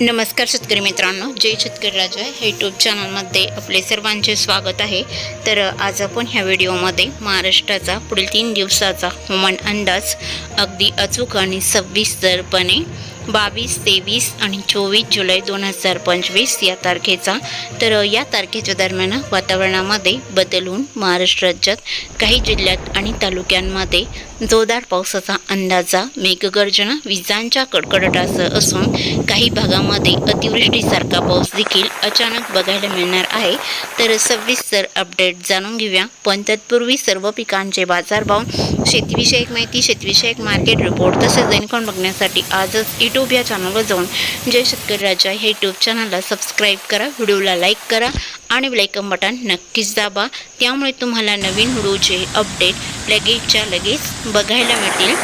नमस्कार शेतकरी मित्रांनो जय शेतकरी राजा. हे यूट्यूब चॅनलमध्ये आपले सर्वांचे स्वागत आहे. तर आज आपण ह्या व्हिडिओमध्ये महाराष्ट्राचा पुढील तीन दिवसाचा हवामान अंदाज अगदी अचूक आणि सविस्तरपणे बावीस तेवीस आणि चोवीस जुलै दोन हजार पंचवीस या तारखेचा. तर या तारखेच्या दरम्यान वातावरणामध्ये बदल होऊन महाराष्ट्र राज्यात काही जिल्ह्यात आणि तालुक्यांमध्ये जोरदार पावसाचा अंदाजा मेघगर्जना विजांच्या कडकडाटासह असून काही भागामध्ये अतिवृष्टीसारखा पाऊस देखील अचानक बघायला मिळणार आहे. तर सविस्तर अपडेट जाणून घेऊया. पण तत्पूर्वी सर्व पिकांचे बाजारभाव शेतीविषयक माहिती शेतीविषयक मार्केट रिपोर्ट तसेच दैनिकॉन बघण्यासाठी आजच यूट्यूब या चॅनलवर जाऊन जय शेतकरी राजा हे यूट्यूब चॅनलला सबस्क्राईब करा व्हिडिओला लाईक करा आणि बेलायकन बटन नक्कीच दाबा. त्यामुळे तुम्हाला नवीन व्हिडिओचे अपडेट लगेचच्या लगेच बघायला मिळतील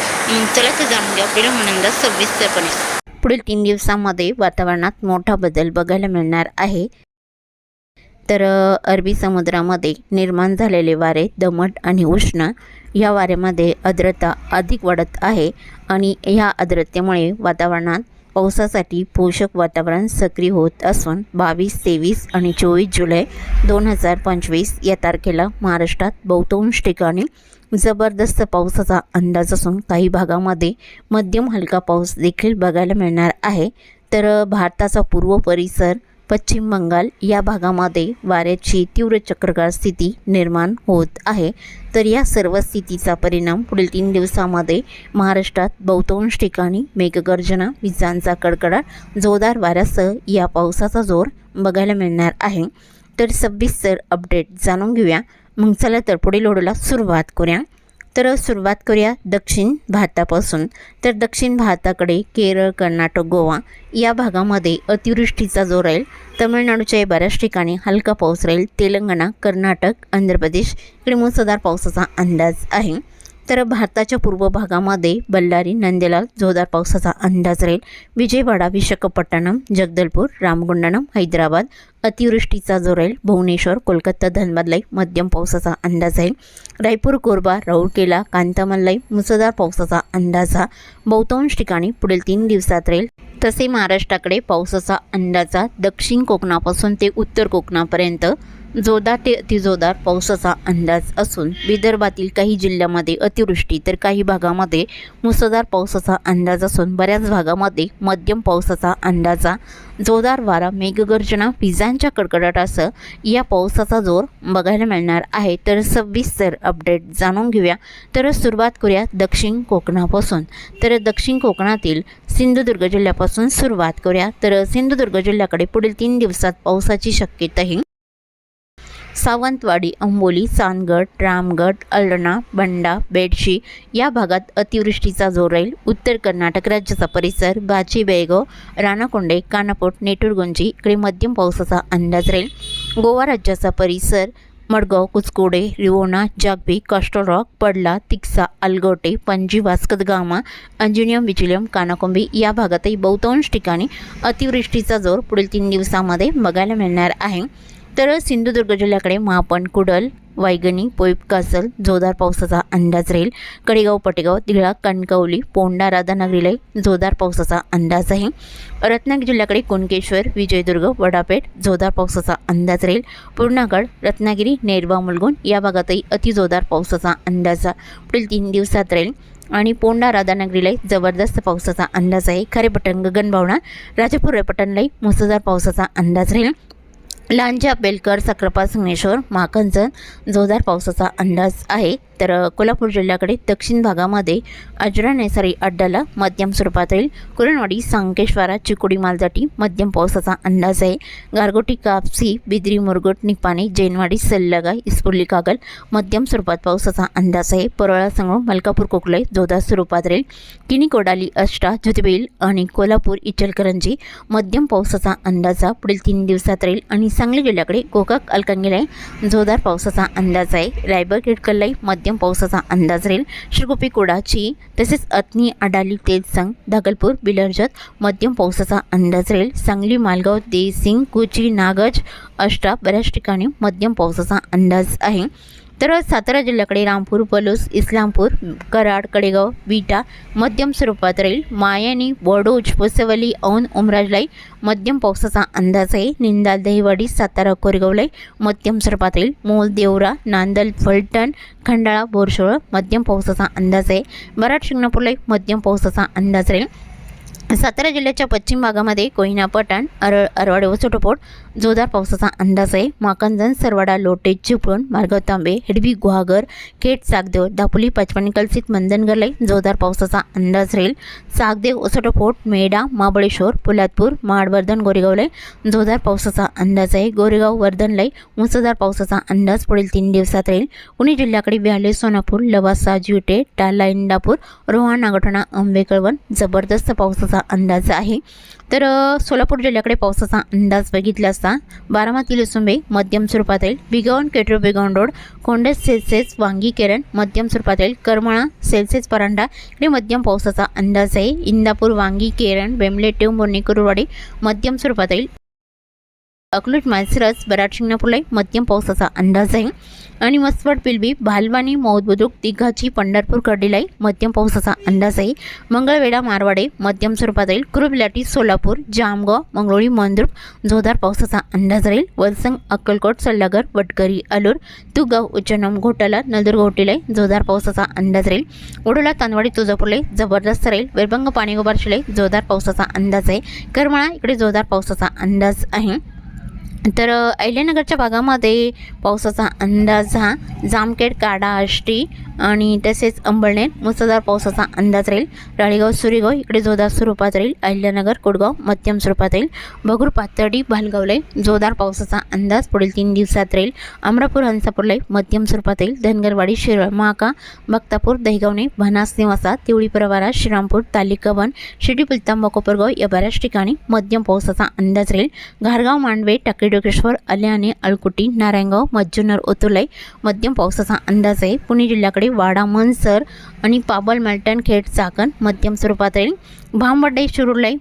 चला तर जाणून घ्या. आपल्याला म्हणंदा सविस्तरपणे पुढील तीन दिवसामध्ये वातावरणात मोठा बदल बघायला मिळणार आहे. तर अरबी समुद्रामध्ये निर्माण झालेले वारे दमट आणि उष्ण. या वाऱ्यामध्ये आर्द्रता अधिक वाढत आहे आणि ह्या आर्द्रतेमुळे वातावरणात पावसासाठी पोषक वातावरण सक्रिय होत असून बावीस तेवीस आणि चोवीस जुलै दोन हजार पंचवीस या तारखेला महाराष्ट्रात बहुतांश ठिकाणी जबरदस्त पावसाचा अंदाज असून काही भागामध्ये मध्यम हलका पाऊस देखील बघायला मिळणार आहे. तर भारताचा पूर्व परिसर पश्चिम बंगाल या भागामध्ये वाऱ्याची तीव्र चक्रगार स्थिती निर्माण होत आहे. तर या सर्व स्थितीचा परिणाम पुढील तीन दिवसामध्ये महाराष्ट्रात बहुतांश ठिकाणी मेघगर्जना विजांचा कडकडाट जोरदार वाऱ्यासह या पावसाचा जोर बघायला मिळणार आहे. तर सविस्तर अपडेट जाणून घेऊया. मग चला तर पुढील ओढूला सुरुवात करूया. तर सुरुवात करूया दक्षिण भारतापासून. तर दक्षिण भारताकडे केरळ कर्नाटक गोवा या भागामध्ये अतिवृष्टीचा जोर राहील. तमिळनाडूच्या बऱ्याच ठिकाणी हलका पाऊस राहील. तेलंगणा कर्नाटक आंध्र प्रदेश इकडे मुसळधार पावसाचा अंदाज आहे. तर भारताच्या पूर्व भागामध्ये बल्लारी नंदेलाल जोरदार पावसाचा अंदाज राहील. विजयवाडा विशाखापट्टणम जगदलपूर रामगुंडणम हैदराबाद अतिवृष्टीचा जो राहील भुवनेश्वर कोलकाता धनबादलाई मध्यम पावसाचा अंदाज आहे रायपूर कोरबा राऊरकेला कांतामल्लाई मुसळधार पावसाचा अंदाज हा बहुतांश ठिकाणी पुढील तीन दिवसात राहील. तसे महाराष्ट्राकडे पावसाचा अंदाजा दक्षिण कोकणापासून ते उत्तर कोकणापर्यंत जोरदार ते अतिजोरदार पावसाचा अंदाज असून विदर्भातील काही जिल्ह्यामध्ये अतिवृष्टी तर काही भागामध्ये मुसळधार पावसाचा अंदाज असून बऱ्याच भागामध्ये मध्यम पावसाचा अंदाजा. जोरदार वारा मेघगर्जना विजांच्या कडकडाटासह या पावसाचा जोर बघायला मिळणार आहे. तर सविस्तर अपडेट जाणून घेऊया. तर सुरुवात करूया दक्षिण कोकणापासून. तर दक्षिण कोकणातील सिंधुदुर्ग जिल्ह्यापासून सुरुवात करूया. तर सिंधुदुर्ग जिल्ह्याकडे पुढील तीन दिवसात पावसाची शक्यताही सावंतवाडी अंबोली चांदगड रामगड अळणा बंडा बेडशी या भागात अतिवृष्टीचा जोर राहील. उत्तर कर्नाटक राज्याचा परिसर बाची बेळगाव राणाकोंडे कानापोट नेटुरगुंजी इकडे मध्यम पावसाचा अंदाज राहील. गोवा राज्याचा परिसर मडगाव कुचकोडे रिवोना जागबी कास्टोरॉक पडला तिक्सा अलगोटे पणजी वास्कदगामा अंजुनियम विजिलियम कानाकोंबी या भागातही बहुतांश ठिकाणी अतिवृष्टीचा जोर पुढील तीन दिवसामध्ये बघायला मिळणार आहे. तर सिंधुदुर्ग जिल्ह्याकडे महापण कुडल वायगणी पोईप कासल जोरदार पावसाचा अंदाज राहील. कडेगाव पटेगाव दिळा कणकवली पोंडा राधानगरीला जोरदार पावसाचा अंदाज आहे. रत्नागिरी जिल्ह्याकडे कुणकेश्वर विजयदुर्ग वडापेठ जोरदार पावसाचा अंदाज राहील. पूर्णागड रत्नागिरी नेरवा मुलगुण या भागातही अतिजोरदार पावसाचा अंदाज पुढील तीन दिवसात राहील. आणि पोंडा राधानगरीलाही जबरदस्त पावसाचा अंदाज आहे. खरेपटण गगनभावना राजापूर रेपटणलाही मुसळधार पावसाचा अंदाज राहील. लांजा बेलकर सक्रापा संगमेश्वर माखनजन जोरदार पावसाचा अंदाज आहे. तर कोल्हापूर जिल्ह्याकडे दक्षिण भागामध्ये अजरा नेसारी अड्डाला मध्यम स्वरूपात राहील कुरणवाडी सांकेश्वरा चिकोडी मालजाटी मध्यम पावसाचा अंदाज आहे. गारगोटी कापसी बिद्री मुरगुट निपाणी जैनवाडी सल्लागाय इस्पुर्ली कागल मध्यम स्वरूपात पावसाचा अंदाज आहे. परळा संगळ मलकापूर कोकलाई जोधा स्वरूपात राहील. किनी कोडाली अष्टा ज्योतिबेल आणि कोल्हापूर इचलकरंजी मध्यम पावसाचा अंदाजा पुढील तीन दिवसात राहील. आणि सांगली जिल्ह्याकडे गोकाक अलकंगीला जोरदार पावसाचा अंदाज आहे. रायबर मध्य मध्यम पावसाचा अंदाज राहील. श्रीगोपी कोडाची तसेच अत्नी अडाली तेजसंग धागलपूर बिलर्जत मध्यम पावसाचा अंदाज राहील. सांगली मालगाव देसिंग कुची नागज अष्टा बऱ्याच ठिकाणी मध्यम पावसाचा अंदाज आहे. तर सातारा जिल्ह्याकडे रामपूर पलूस इस्लामपूर कराड कडेगाव विटा मध्यम स्वरूपात राहील. मायानी वडोज पोसेवली औन उमराजलाई मध्यम पावसाचा अंदाज आहे. निंदाल दहिवाडी सातारा कोरेगावलाई मध्यम स्वरूपात राहील. मोल देवरा नांदल फलटण खंडाळा बोरशोळ मध्यम पावसाचा अंदाज आहे. बराड शिंगणापूरलाई मध्यम पावसाचा अंदाज राहील. सातारा जिल्ह्याच्या पश्चिम भागामध्ये कोयना पठाण अरळ अरवाडे व सुटोपोट जोरदार पावसाचा अंदाज आहे. माकंजन सरवाडा लोटे चिपळूण मार्गाव तांबे हिडबी गुहागर खेड सागदेव दापोली पाचपाणी कलसित मंदनगरलाई जोरदार पावसाचा अंदाज राहील. सागदेव ओसोटोपोट मेढा महाबळेश्वर पोलादपूर माडवर्धन गोरेगावलाई जोरदार पावसाचा अंदाज आहे. गोरेगाव वर्धनलाई मुसळधार पावसाचा अंदाज पुढील तीन दिवसात राहील. पुणे जिल्ह्याकडे व्याले सोनापूर लवासा जिवटे टाला इंदापूर रोहा नागठाणा आंबेकळवण जबरदस्त पावसाचा अंदाज आहे. तर सोलापूर जिल्ह्याकडे पावसाचा अंदाज बघितला असता बारामती लुसुंबे मध्यम स्वरूपात येईल बिगावण केटरो बिगावण रोड कोंडस सेल्सेस वांगी केरण मध्यम स्वरूपात येईल करमळा सेल्सेस परांडा इकडे मध्यम पावसाचा अंदाज आहे. इंदापूर वांगी केरण बेमले टेव मध्यम स्वरूपात येईल अकलूट मालसिरस बराड शिंगणापूरला मध्यम पावसाचा अंदाज आहे. आणि मस्वड पिलबी भालवानी मौद बुद्रुक दिघाची पंढरपूर कडीलाई मध्यम पावसाचा अंदाज आहे मंगळवेढा मारवाडे मध्यम स्वरूपात येईल कुरुबलाटी सोलापूर जामगाव मंगळोळी मंद्रुप जोरदार पावसाचा अंदाज राहील. वलसंग अक्कलकोट सल्लागर वटकरी अलूर तुगाव उच्चनम घोटाला नंदुरग घोटीलाई जोरदार पावसाचा अंदाज राहील. ओढोला तांदवाडी तुळजापूरलाई जबरदस्त राहील. वेरबंग पाणीगोबार शिलाई जोरदार पावसाचा अंदाज आहे. करमाळा इकडे जोरदार पावसाचा अंदाज आहे. तर अहिल्यानगरच्या भागामध्ये पावसाचा अंदाज हा. जामखेड काडा आष्टी आणि तसेच अंबळनेर मुसळधार पावसाचा अंदाज राहील. राळेगाव सुरेगाव इकडे जोरदार स्वरूपात राहील. अहिल्यानगर कोडगाव मध्यम स्वरूपात राहील. बगूर पातर्डी भालगावलाई जोरदार पावसाचा अंदाज पुढील तीन दिवसात राहील. अमरापूर हंसापूरलाई मध्यम स्वरूपात राहील. धनगरवाडी शिरळ महाका बक्तापूर दहिगावणे भनास निवासा तिवळी प्रवारा श्रीरामपूर तालिकावन शिर्डी पुलतांबा कोपरगाव या बऱ्याच ठिकाणी मध्यम पावसाचा अंदाज राहील. घारगाव मांडवे टाकेड योगेश्वर अल्याने अलकुटी नारायणगाव मज्जुनर ओतुलाई मध्यम पावसाचा अंदाज आहे. पुणे जिल्ह्याकडे वाडा मनसर आणि पाबल मेल्टन खेड चाकण मध्यम स्वरूपात राहील. भामवडे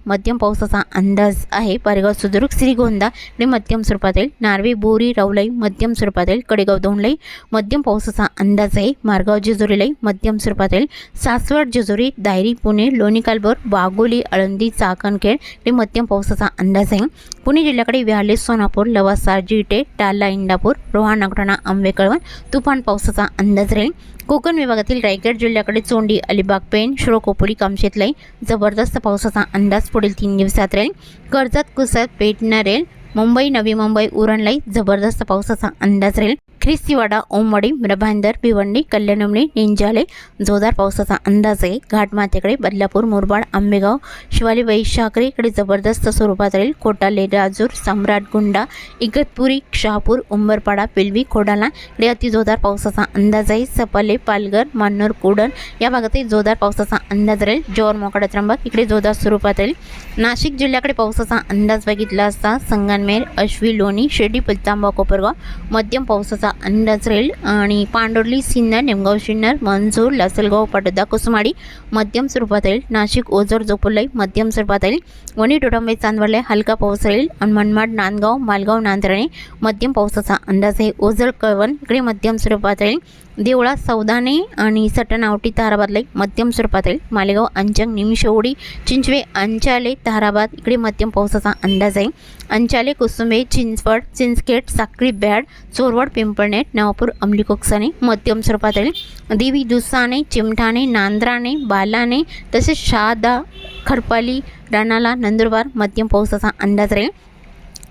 मध्यम पावसाचा अंदाज आहे. पारेगाव सुदुर्ग श्रीगोंदा आणि मध्यम स्वरूपात येईल नार्वे बोरी रावलाई मध्यम स्वरूपात येईल कडेगाव दोंडलाई मध्यम पावसाचा अंदाज आहे. मारगाव जेजुरीलाही मध्यम स्वरूपात येईल सासवड जेजुरी दायरी पुणे लोणी कालभोर वाघोली आळंदी चाकणखेड आणि मध्यम पावसाचा अंदाज आहे. पुणे जिल्ह्याकडे व्याले सोनापूर लवासा जिटे टाला इंदापूर रोहा नागठाणा आंबे कळवण तुफान पावसाचा अंदाज राहील. कोकण विभागातील रायगड जिल्ह्याकडे चोंडी अलिबाग पेण शिरोकोपोली कामशेतलाई जबरदस्त पावसाचा अंदाज पुढील तीन दिवसात राहील. कर्जत कुसत पेटणार राहील मुंबई नवी मुंबई उरणलाई जबरदस्त पावसाचा अंदाज राहील. ख्रिस्तीवाडा ओमवाडी मिरभांदर भिवंडी कल्याणमणी निंजाले जोरदार पावसाचा अंदाज आहे. घाटमाथ्याकडे बदलापूर मुरबाड आंबेगाव शिवाली वैशाखरे इकडे जबरदस्त स्वरूपात राहील. कोटाले राजूर सम्राट गुंडा इगतपुरी शहापूर उंबरपाडा पिलवी खोडाला इकडे अति जोरदार पावसाचा अंदाज आहे. सपाले पालघर मान्नूर कुडण या भागातही जोरदार पावसाचा अंदाज राहील. जोर मोकडा त्र्यंबक इकडे जोरदार स्वरूपात राहील. नाशिक जिल्ह्याकडे पावसाचा अंदाज बघितला असता संगनमेर अश्वी लोणी शिर्डी पुलतांबा कोपरगाव मध्यम पावसाचा अंदाज राहील आणि पांडोर्ली सिन्नर निमगाव सिन्नर मंजूर लासलगाव पाटोदा कुसमाडी मध्यम स्वरूपात राहील नाशिक ओझर जोपुलाई मध्यम स्वरूपात राहील वणी टोटांबे चांदवडले हलका पाऊस राहील आणि मनमाड नांदगाव मालगाव नांदराणे मध्यम पावसाचा अंदाज आहे. ओझर कळवण इकडे मध्यम स्वरूपात राहील देवळा सौदाने आणि सटन आवटी ताराबादलाई मध्यम स्वरूपात राहील मालेगाव अंजंग निमिषवडी चिंचवे अंचाले ताराबाद इकडे मध्यम पावसाचा अंदाज आहे. अंचाले कुसुंबे चिंचवड चिंचखेड साक्री बॅड चोरवड पिंपळनेट नवापूर अंमली कोकसाने मध्यम स्वरूपातील देवी दुसाने चिमठाणे नांद्राने बालाने तसेच शहादा खडपाली राणाला नंदुरबार मध्यम पावसाचा अंदाज राहील.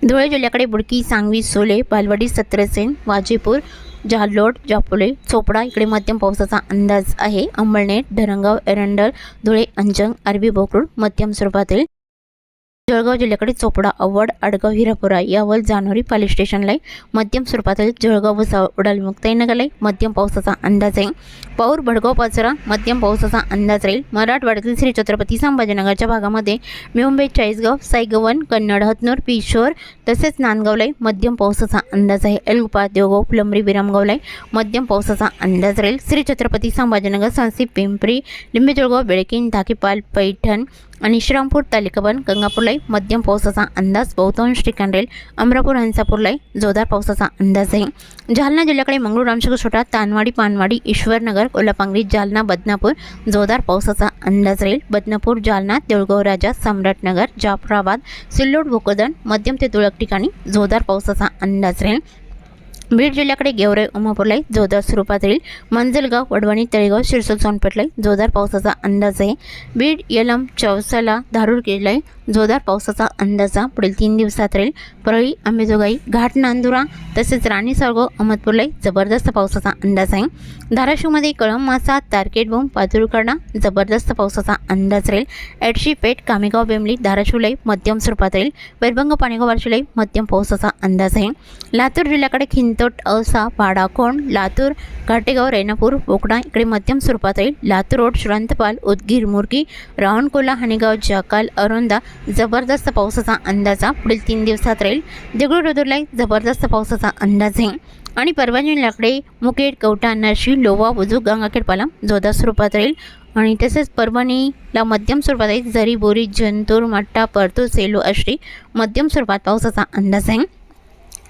धुळे जिल्ह्याकडे बुडकी सांगवी सोले बालवाडी सत्रसेन वाजेपूर जालोड जापोले चोपडा इकडे मध्यम पावसाचा अंदाज आहे. अंबळनेर धरणगाव एरंडल धुळे अंजंग अरबी बोकरूड मध्यम स्वरूपातील जळगाव जिल्ह्याकडे चोपडा अवड आडगाव हिरापुरा यावर जानोरी पाली स्टेशनला मध्यम स्वरूपातील जळगाव व सावडाल मुक्ताईनगरला मध्यम पावसाचा अंदाज आहे. पौर भडगाव पाचरा मध्यम पावसाचा अंदाज राहील. मराठवाड्यातील श्री छत्रपती संभाजीनगरच्या भागामध्ये मुंबई चाळीसगाव सायगवन कन्नड हतनूर पिशोर तसेच नांदगावला मध्यम पावसाचा अंदाज आहे. एलगुपा देवगाव फुलंब्री विरामगावला मध्यम पावसाचा अंदाज राहील. श्री छत्रपती संभाजीनगर सांसी पिंपरी लिंबे जळगाव बेळकीन धाकीपाल पैठण आणि श्रीरामपूर तालुकाबन गंगापूरलाही मध्यम पावसाचा अंदाज बहुतांश ठिकाण राहील अमरापूर हंसापूरलाही जोरदार पावसाचा अंदाज आहे. जालना जिल्ह्याकडे मंगळूर रामशेख छोटा तानवाडी पानवाडी ईश्वरनगर कोल्हापांगरी जालना बदनापूर जोरदार पावसाचा अंदाज राहील. बदनापूर जालना देऊळगाव राजा सम्राटनगर जाफराबाद सिल्लोड भोकदन मध्यम ते तुरळक ठिकाणी जोरदार पावसाचा अंदाज राहील. बीड जिल्ह्याकडे गेवराई उमापूरलाही जोरदार स्वरूपात राहील मंजलगाव वडवणी तळेगाव शिरसोल सोनपेठलाही जोरदार पावसाचा अंदाज आहे. बीड यलम चौसाला धारूर केलाही जोरदार पावसाचा अंदाजा पुढील तीन दिवसात राहील. परळी अंबेजोगाई घाट नांदुरा तसेच राणी सरगो अहमदपूरलाही जबरदस्त पावसाचा अंदाज आहे. धाराशिवमध्ये कळम मासा तारकेट बोम पातुरकडा जबरदस्त पावसाचा अंदाज राहील. एडशी पेठ कामेगाव बेमली धाराशिवलाही मध्यम स्वरूपात राहील. वैरभंग पाणेगाव वारशिलाही मध्यम पावसाचा अंदाज आहे. लातूर जिल्ह्याकडे खिंत खिंतोट औसा पाडाकोण लातूर घाटेगाव रेणापूर बोकडा इकडे मध्यम स्वरूपात राहील लातूर रोड श्रांतपाल उदगीर मुरगी रावणकोला हाणेगाव जाकाल अरोंदा जबरदस्त पावसाचा अंदाजा पुढील तीन दिवसात राहील. देगलूर रुदुरलाही जबरदस्त पावसाचा अंदाज आहे. आणि परभणी जिल्ह्याकडे मुखेड कवटा नरशी लोवा बुजू गंगाखेड पालम जोरदार स्वरूपात राहील. आणि तसेच परभणीला मध्यम स्वरूपात आहे जरी बोरी जंतूर मट्टा परतूर सेलू अश्री मध्यम स्वरूपात पावसाचा अंदाज आहे.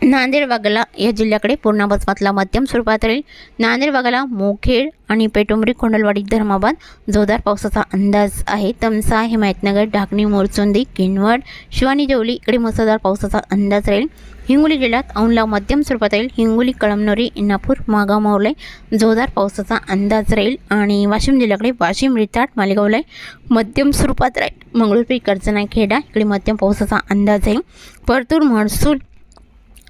नांदेड वाघाला या जिल्ह्याकडे पूर्ण बसमातला मध्यम स्वरूपात राहील नांदेड वाघाला मोखेड आणि पेटुंबरी कोंडलवाडी धर्माबाद. जोरदार पावसाचा अंदाज आहे. तमसा हिमायतनगर ढाकणी मोरचुंदी किनवड शिवानी जेवली इकडे मुसळधार पावसाचा अंदाज राहील. हिंगोली जिल्ह्यात औंधला मध्यम स्वरूपात राहील हिंगोली कळमनोरी इंनापूर मागाव मावले जोरदार पावसाचा अंदाज राहील आणि वाशिम जिल्ह्याकडे वाशिम रिताट मालेगावला मध्यम स्वरूपात राहील. मंगळूरपी कर्जनाय खेडा इकडे मध्यम पावसाचा अंदाज आहे परतूर महसूल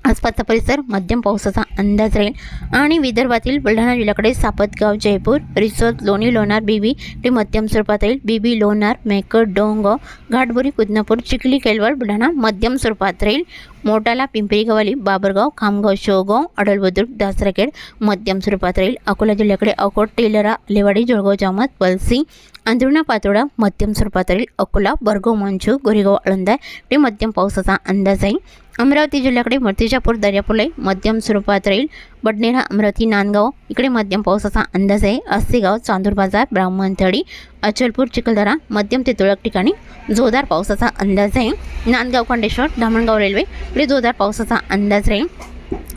आसपासचा परिसर मध्यम पावसाचा अंदाज राहील. आणि विदर्भातील बुलढाणा जिल्ह्याकडे सापतगाव जयपूर रिसोद लोणी लोणार बीबी ते मध्यम स्वरूपात राहील बीबी लोणार मेकर डोंग घाटबोरी कुदनापूर चिखली केलवड बुलढाणा मध्यम स्वरूपात राहील. मोटाला पिंपरी गवाली बाबरगाव खामगाव शेवगाव अडलबुद्रुक दासराखेड मध्यम स्वरूपात राहील. अकोला जिल्ह्याकडे अकोट टेलरा लेवाडी जळगाव जामत पलसी अंधरुणा पातोडा मध्यम स्वरूपात राहील. अकोला बरगाव मंचू गोरेगाव आळंदा ते मध्यम पावसाचा अंदाज आहे अमरावती जिल्ह्याकडे मूर्तिजापूर दर्यापूरला मध्यम स्वरूपात राहील. बडनेरा अमरावती नांदगाव इकडे मध्यम पावसाचा अंदाज आहे. अस्सेगाव चांदूर बाजार ब्राह्मणथळी अचलपूर चिखलदरा मध्यम ते तुळक ठिकाणी जोरदार पावसाचा अंदाज आहे. नांदगाव खंडेश्वर धामणगाव रेल्वे इकडे जोरदार पावसाचा अंदाज राहील.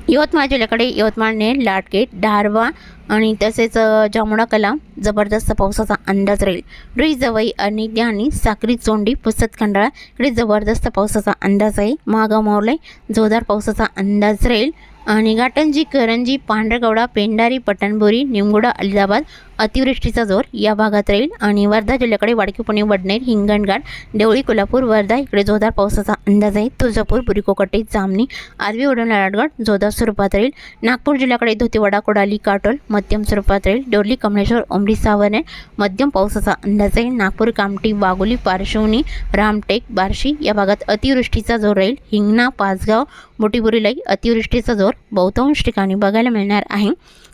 यवतमाळ जिल्ह्याकडे यवतमाळ नेर लाटगेट धारवा आणि तसेच अ, कला जबरदस्त पावसाचा अंदाज राहील. रुई जवई आणि ज्ञानी साक्री चोंडी पुसत खंडाळा इकडे जबरदस्त पावसाचा अंदाज आहे. महागाव मोरले जोरदार पावसाचा अंदाज राहील. आणि घाटंजी करंजी पांढरगवडा पेंडारी पटणबोरी निमगुडा अलिदाबाद अतिवृष्टीचा जोर या भागात राहील. आणि वर्धा जिल्ह्याकडे वाडकी पुणे वडनेर हिंगणघाट देवळी कोल्हापूर वर्धा इकडे जोरदार पावसाचा अंदाज आहे. तुळजापूर बुरिकोकटे जामणी आरवी उडण लाडगड जोरदार स्वरूपात राहील. नागपूर जिल्ह्याकडे धोतीवाडा कोडाली काटोल मध्यम स्वरूपात राहील. डोरली कमलेश्वर ओमडी सावरणे मध्यम पावसाचा अंदाज आहे. नागपूर कामठी वाघोली पारशिवणी रामटेक बार्शी या भागात अतिवृष्टीचा जोर राहील. हिंगणा पाचगाव मोठीबुरीलाही अतिवृष्टीचा जोर बहुतांश ठिकाणी बघायला मिळणार आहे.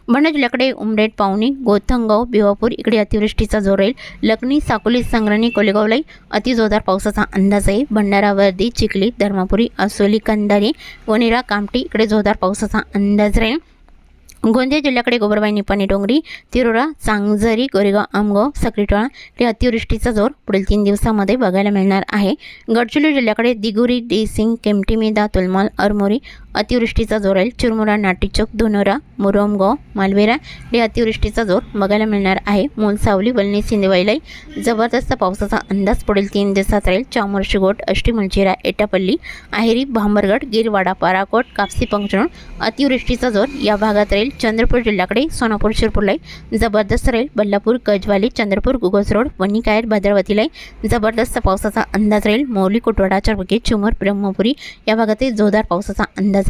भंडारा जिल्ह्याकडे उमरेड पावणी गोथंगाव भिवापूर इकडे अतिवृष्टीचा जोर राहील लखनी साकोली संग्रणी कोलेगावलाही अतिजोरदार पावसाचा अंदाज आहे. भंडारा वर्दी चिखली धर्मापुरी असोली कंदारी वनेरा कामटी इकडे जोरदार पावसाचा अंदाज राहील. गोंदिया जिल्ह्याकडे गोबरबाई निपाणी डोंगरी तिरोरा सांगझरी गोरेगाव आमगाव सकरीटोळा हे अतिवृष्टीचा जोर पुढील तीन दिवसामध्ये बघायला मिळणार आहे. गडचिरोली जिल्ह्याकडे दिगुरी देसिंग केमटीमेदा तुलमाल अरमोरी अतिवृष्टीचा जोर राहील चिरमुरा नाटीचौक धुनोरा मुरमगाव मालवेरा हे अतिवृष्टीचा जोर बघायला मिळणार आहे. मोल सावली वलनी सिंधवाईलाई जबरदस्त पावसाचा अंदाज पुढील तीन दिवसात राहील. चामोर्शीगोट अष्टी मंचिरा एटापल्ली आहेरी भांबरगड गिरवाडा पाराकोट कापसी पंचण अतिवृष्टीचा जोर या भागात राहील. चंद्रपूर जिल्ह्याकडे सोनापूर शिरपूरलाही जबरदस्त राहील. बल्लापूर गजवाली चंद्रपूर गुगस रोड वनिकायर भद्रावतीलाही जबरदस्त पावसाचा अंदाज राहील. मौली कोटवाडा चरबुके चुमर ब्रह्मपुरी या भागातील जोरदार पावसाचा अंदाज